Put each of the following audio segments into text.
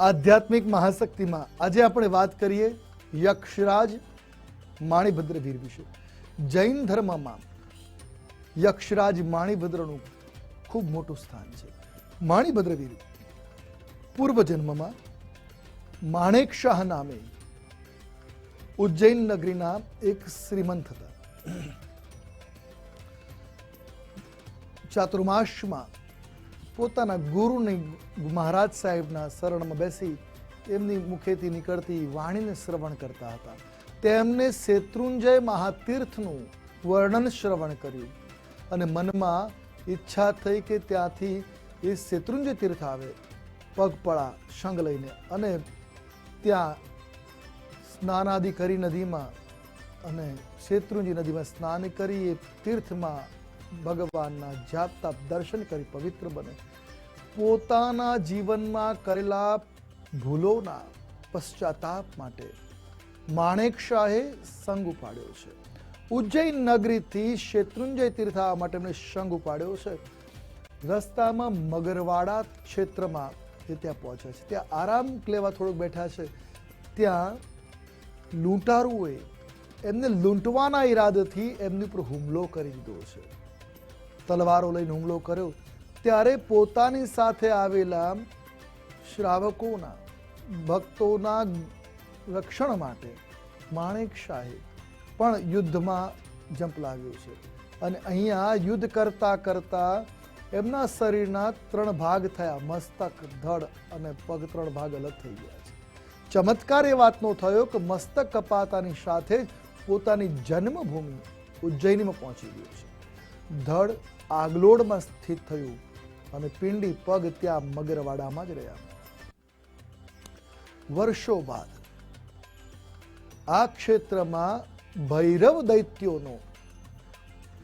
આધ્યાત્મિક મહાશક્તિમાં આજે આપણે વાત કરીએ યક્ષરાજ માણીભદ્રવીર વિશે જૈન ધર્મમાં યક્ષરાજ માણીભદ્રનું ખૂબ મોટું સ્થાન છે માણીભદ્રવીર પૂર્વજન્મમાં માણેક શાહ નામે ઉજ્જૈન નગરીના એક શ્રીમંત હતા ચાતુર્માસમાં પોતાના ગુરુની મહારાજ સાહેબના શરણમાં બેસી એમની મુખેથી નીકળતી વાણીને શ્રવણ કરતા હતા. તેમને શેત્રુંજય મહાતીર્થનું વર્ણન શ્રવણ કર્યું અને મનમાં ઈચ્છા થઈ કે ત્યાંથી એ શેત્રુંજય તીર્થ આવે, પગપળા શંગ લઈને અને ત્યાં સ્નાનાદિ કરી નદીમાં અને શેત્રુંજી નદીમાં સ્નાન કરી એ તીર્થમાં ભગવાનના જાપ તાપ દર્શન કરી પવિત્ર બને. પોતાના જીવનમાં કરેલા ભૂલોના પશ્ચાતાપ માટે માણેક શાહે સંગ ઉપાડ્યો છે. ઉજ્જૈન નગરીથી શેત્રુંજય તીર્થ માટે એમણે સંગ ઉપાડ્યો છે. રસ્તામાં મગરવાડા ક્ષેત્રમાં એ ત્યાં પહોંચ્યા છે. ત્યાં આરામ લેવા થોડુંક બેઠા છે. ત્યાં લૂંટારુઓએ એમને લૂંટવાના ઈરાદાથી એમની ઉપર હુમલો કરી દીધો છે. તલવારો લઈને હુમલો કર્યો. ત્યારે પોતાની સાથે આવેલા શ્રાવકોના, ભક્તોના રક્ષણ માટે માણેક શાહે પણ યુદ્ધમાં ઝંપલાવ્યું છે. અને અહીંયા યુદ્ધ કરતા કરતા એમના શરીરના ત્રણ ભાગ થયા. મસ્તક, ધડ અને પગ ત્રણ ભાગ અલગ થઈ ગયા છે. ચમત્કાર એ વાતનો થયો કે મસ્તક કપાતાની સાથે જ પોતાની જન્મભૂમિ ઉજ્જૈનીમાં પહોંચી ગયું છે. ધડ આગલોડમાં સ્થિત થયું. અને પિંડી પગ ત્યાં મગરવાડામાં જ રહ્યા. વર્ષો બાદ આ ક્ષેત્રમાં ભૈરવ દૈત્યોનો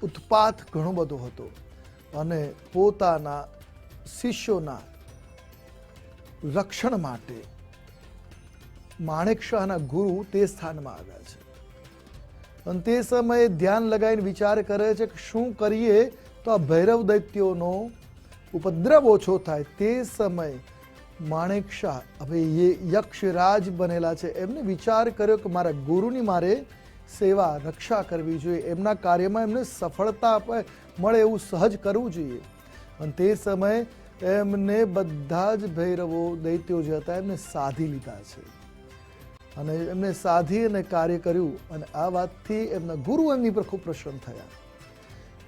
ઉત્પાત ઘણો બધો હતો અને પોતાના શિષ્યોના રક્ષણ માટે માણેક શાહના ગુરુ તે સ્થાનમાં આવ્યા છે. અને તે સમયે ધ્યાન લગાવીને વિચાર કરે છે કે શું કરીએ તો આ ભૈરવ દૈત્યોનો ઉપદ્રવ ઓછો થાય તે સમયે માણેક શાહ, હવે એ યક્ષરાજ બનેલા છે. એમને વિચાર કર્યો કે મારા ગુરુની મારે સેવા, રક્ષા કરવી જોઈએ. એમના કાર્યમાં એમને સફળતા મળે એવું સહજ કરવું જોઈએ. અને તે સમયે એમને બધા જ ભૈરવો, દૈત્યો જે હતા, એમને સાધી લીધા છે. અને એમને સાધી અને કાર્ય કર્યું. અને આ વાતથી એમના ગુરુ એમની પર ખૂબ પ્રસન્ન થયા.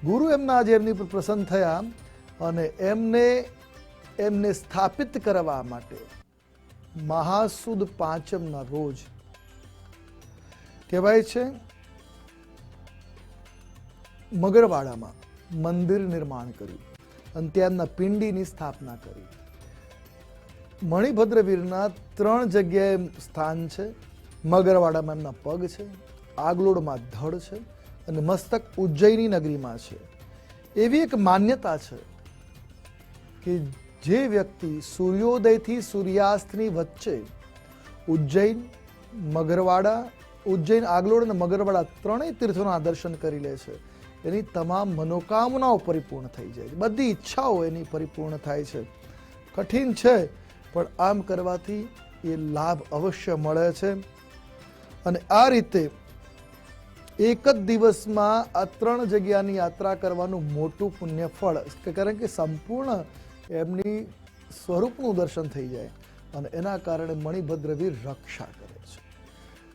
ગુરુ એમના આજે એમની પર પ્રસન્ન થયા. અને એમને એમને સ્થાપિત કરવા માટે મહાસુદ પાંચમના રોજ કહેવાય છે, મગરવાડામાં મંદિર નિર્માણ કર્યું અને ત્યાંના પિંડીની સ્થાપના કરી. મણિભદ્રવીરના ત્રણ જગ્યાએ સ્થાન છે, મગરવાડામાં એમના પગ છે, આગલોડમાં ધડ છે અને મસ્તક ઉજ્જૈની નગરીમાં છે. એવી એક માન્યતા છે કે જે વ્યક્તિ સૂર્યોદયથી સૂર્યાસ્તની વચ્ચે ઉજ્જૈન, મગરવાડા, ઉજ્જૈન, આગલોડ અને મગરવાડા ત્રણેય તીર્થોના દર્શન કરી લે છે. એની તમામ મનોકામનાઓ પરિપૂર્ણ થઈ જાય છે. બધી ઈચ્છાઓ એની પરિપૂર્ણ થાય છે. કઠિન છે, પણ આમ કરવાથી એ લાભ અવશ્ય મળે છે. અને આ રીતે એક જ દિવસમાં આ ત્રણ જગ્યાની યાત્રા કરવાનું મોટું પુણ્ય ફળ કારણ કે સંપૂર્ણ એમની સ્વરૂપનું દર્શન થઈ જાય અને એના કારણે મણિભદ્રવીર રક્ષા કરે છે.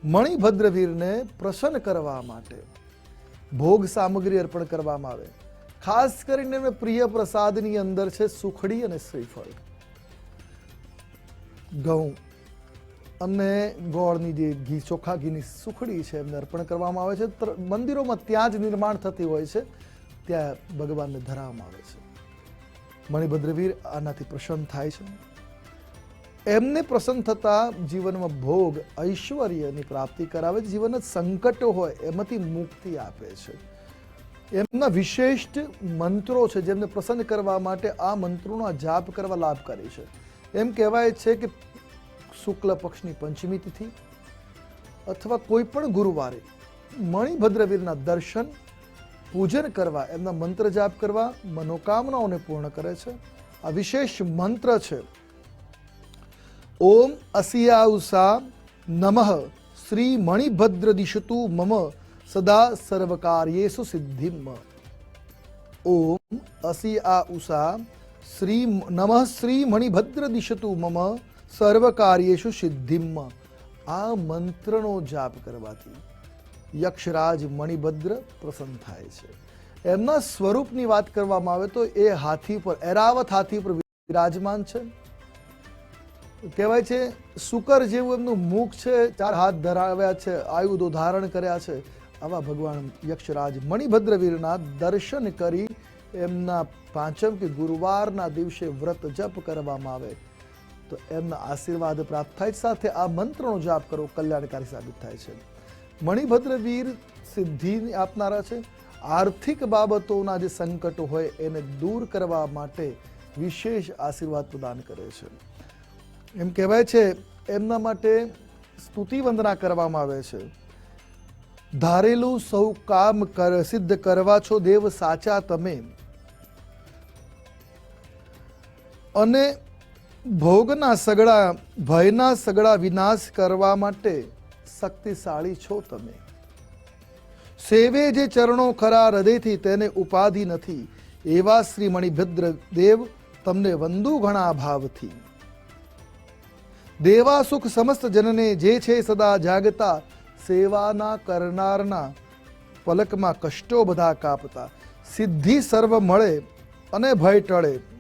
મણિભદ્રવીરને પ્રસન્ન કરવા માટે ભોગ સામગ્રી અર્પણ કરવામાં આવે. ખાસ કરીને એમને પ્રિય પ્રસાદની અંદર છે સુખડી અને શ્રીફળ. ઘઉં અને ગોળની જે ઘી, ચોખા ઘીની સુખડી છે એમને અર્પણ કરવામાં આવે છે. મંદિરોમાં ત્યાં જ નિર્માણ થતી હોય છે. ત્યાં ભગવાનને ધરાવવામાં આવે છે. મણિભદ્રવીર આનાથી પ્રસન્ન થાય છે. એમને પ્રસન્ન થતા જીવનમાં ભોગ ઐશ્વર્યની પ્રાપ્તિ કરાવે છે. જીવનના સંકટો હોય એમાંથી મુક્તિ આપે છે. એમના વિશિષ્ટ મંત્રો છે જેમને પ્રસન્ન કરવા માટે આ મંત્રોનો જાપ કરવા લાભકારી છે. એમ કહેવાય છે કે શુક્લ પક્ષની પંચમી તિથિ અથવા કોઈ પણ ગુરુવારે મણિભદ્રવીરના દર્શન પૂજન કરવા, એમના મંત્ર જાપ કરવા મનોકામનાઓને પૂર્ણ કરે છે. આ વિશેષ મંત્ર છે. ઓમ અસિયાઉસા નમઃ. શ્રી મણિભદ્ર દિશતુ મમ. સદા સર્વકાર્યેષુ સિદ્ધિમ. ઓમ અસિયાઉસા શ્રી નમઃ શ્રી મણિભદ્ર દિશતુ મમ. સર્વકાર્યેષુ સિદ્ધિમ. આ મંત્રનો જાપ કરવાથી. યક્ષરાજ મણિભદ્ર પ્રસન્ન થાય છે. એમના સ્વરૂપની વાત કરવામાં આવે તો એ હાથી પર, એરાવત હાથી પર વિરાજમાન છે. કહેવાય છે શુકર જેવું એમનું મુખ છે, ચાર હાથ ધરાવ્યા છે, આયુધો ધારણ કર્યા છે. આવા ભગવાન યક્ષરાજ મણિભદ્ર વીરના દર્શન કરી એમના પાંચમ કે ગુરુવારના દિવસે વ્રત જપ કરવામાં આવે. તો એમના આશીર્વાદ પ્રાપ્ત થાય. સાથે આ મંત્રનો જાપ કરવો કલ્યાણકારી સાબિત થાય છે. મણિભદ્ર વીર સિદ્ધિ આપનારા છે. આર્થિક બાબતોના જે સંકટો હોય એને દૂર કરવા માટે વિશેષ આશીર્વાદ પ્રદાન કરે છે. એમ કહેવાય છે, એમના માટે સ્તુતિ વંદના કરવામાં આવે છે. ધારેલું સૌ કામ કર, સિદ્ધ કરવા છો દેવ સાચા તમે. અને ભોગના સગડા ભયના સગડા વિનાશ કરવા માટે શક્તિશાળી છો તમે. સેવે જે ચરણો ખરા હૃદયથી તેને ઉપાધિ નથી, એવા શ્રી મણિભદ્ર દેવ તમને વંદુ ઘણા ભાવથી. દેવા સુખ સમસ્ત જનને જે છે સદા જાગતા, સેવાના કરનારના પલકમાં કષ્ટો બધા કાપતા. સિદ્ધિ સર્વ મળે અને ભય ટળે.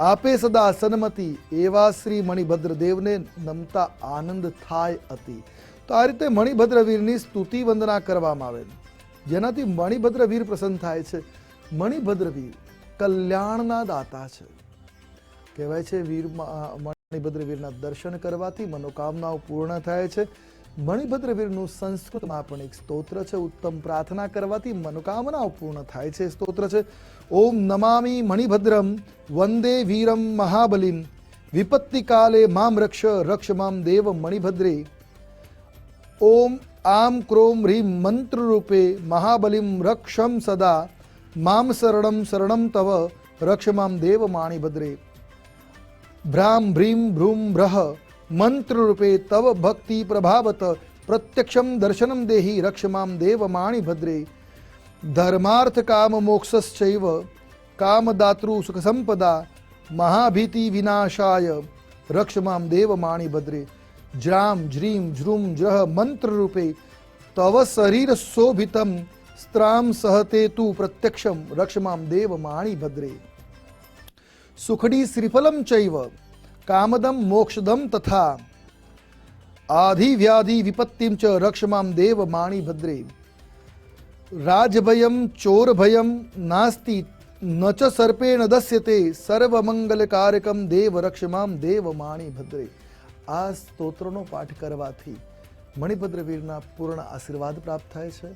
આપે સદા સન્મતિ. એવા શ્રી મણિભદ્ર દેવને નમતા આનંદ થાય અતિ. તો આ રીતે મણિભદ્ર વીરની સ્તુતિ વંદના કરવામાં આવે. જેનાથી મણિભદ્ર વીર પ્રસન્ન થાય છે. મણિભદ્ર વીર કલ્યાણના દાતા છે. કહેવાય છે વીર મણિભદ્ર વીરના દર્શન કરવાથી મનોકામનાઓ પૂર્ણ થાય છે. મણિભદ્ર વીરનું સંસ્કૃતમાં પણ એક સ્તોત્ર છે. ઉત્તમ પ્રાર્થના કરવાથી મનોકામનાઓ પૂર્ણ થાય છે. સ્તોત્ર છે. ઓમ નમામી મણિભદ્રમ, વંદે વીરમ મહાબલિમ વિપત્તિ કાલે મામ રક્ષ રક્ષ મામ દેવ મણિભદ્રે. ઓમ આમ ક્રોમ હ્રીમ મંત્રરૂપે મહાબલિમ રક્ષમ સદા, મામ શરણમ શરણમ તવ, રક્ષ મામ દેવ માણિભદ્રે. ભ્રામ ભ્રીમ ભ્રૂમ ભ્રહ મંત્ર રૂપે તવ ભક્તિ પ્રભાવત પ્રત્યક્ષમ દર્શનમ દેહી રક્ષમામ દેવ માણી ભદ્રે ધર્માર્થ કામ મોક્ષશ્ચૈવ કામદાતૃ સુખ સંપદા મહાભીતિ વિનાશાય રક્ષમામ દેવ માણી ભદ્રે જ્રામ જ્રીમ જ્રુમ જ્રહ મંત્રરૂપે તવ શરીર શોભિતમ સ્ત્રામ સહતે તુ પ્રત્યક્ષમ રક્ષમામ દેવ માણી ભદ્રે સુખડી શ્રીફલમ ચૈવ કામદમ મોક્ષદમ તથા આધિવ્યાધિ વિપત્તિમ ચ રક્ષમામ દેવ માણી ભદ્રે રાજભયમ ચોરભયમ નાસ્તિ ન ચ સર્પેણ દસ્યતે સર્વમંગલકારકમ દેવ રક્ષમામ દેવ માણી ભદ્રે આ સ્તોત્રનો પાઠ કરવાથી મણિભદ્ર વીરના પૂર્ણ આશીર્વાદ પ્રાપ્ત થાય છે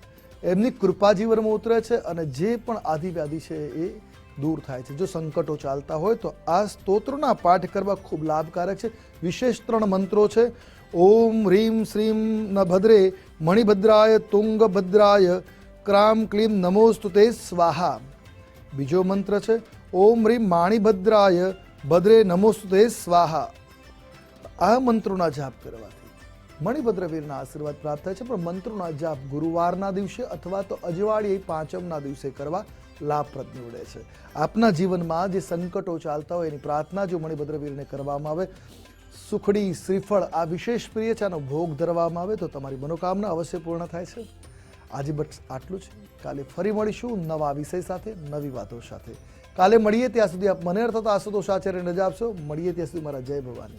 એમની કૃપા જીવનમાં ઉતરે છે અને જે પણ આધિવ્યાધિ છે એ દૂર થાય છે. જો સંકટો ચાલતા હોય તો આ સ્તોત્રોના પાઠ કરવા ખૂબ લાભકારક છે. વિશેષ ત્રણ મંત્રો છે. ઓમ હ્રીમ શ્રીમ ન ભદ્રે મણિભદ્રાય તુંગભદ્રાય ક્રામ ક્લીમ નમોસ્તુ તે સ્વાહા. બીજો મંત્ર છે. ઓમ હ્રીમ માણિભદ્રાય ભદ્રે નમોસ્તુ તે સ્વાહા. આ મંત્રોના જાપ કરવાથી મણિભદ્ર વીરના આશીર્વાદ પ્રાપ્ત થાય છે. પણ મંત્રોના જાપ ગુરુવારના દિવસે અથવા તો અજવાળી પાંચમના દિવસે કરવા લાભપ્રદ નીવડે છે. આપના જીવનમાં જે સંકટો ચાલતા હોય એની પ્રાર્થના જો મણિભદ્રવીરને કરવામાં આવે, સુખડી શ્રીફળ આ વિશેષ પ્રિય છે આનો ભોગ ધરવામાં આવે તો તમારી મનોકામના અવશ્ય પૂર્ણ થાય છે. આજે બસ આટલું છે કાલે ફરી મળીશું નવા વિષય સાથે, નવી વાતો સાથે. કાલે મળીએ ત્યાં સુધી આપ મને અર્થાત આશુતોષ આચાર્ય રજા આપશો. મળીએ ત્યાં સુધી મારા જય ભવાની.